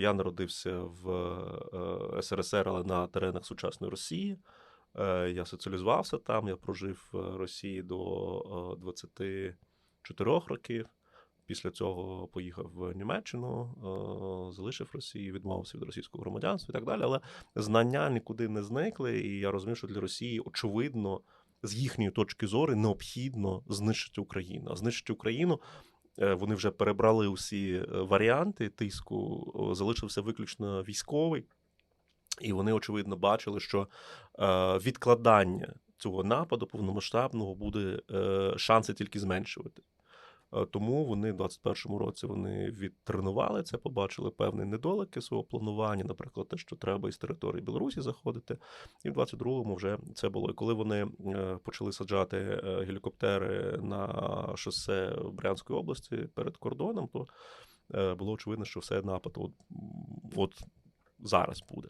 Я народився в е, СРСР, але на теренах сучасної Росії. Е, Я соціалізувався там. Я прожив в Росії до е, 24 років. Після цього поїхав в Німеччину, е, залишив Росію, відмовився від російського громадянства і так далі. Але знання нікуди не зникли, і я розумів, що для Росії очевидно, з їхньої точки зору, необхідно знищити Україну. А знищити Україну е, вони вже перебрали усі е, варіанти тиску, залишився виключно військовий. І вони, очевидно, бачили, що е, відкладання цього нападу повномасштабного буде е, шанси тільки зменшувати. Е, Тому вони в 21-му році вони відтренували це, побачили певні недоліки свого планування, наприклад, те, що треба із території Білорусі заходити. І в 22-му вже це було. І коли вони е, почали саджати е, гелікоптери на шосе Брянської області перед кордоном, то було очевидно, що все напад от, от зараз буде.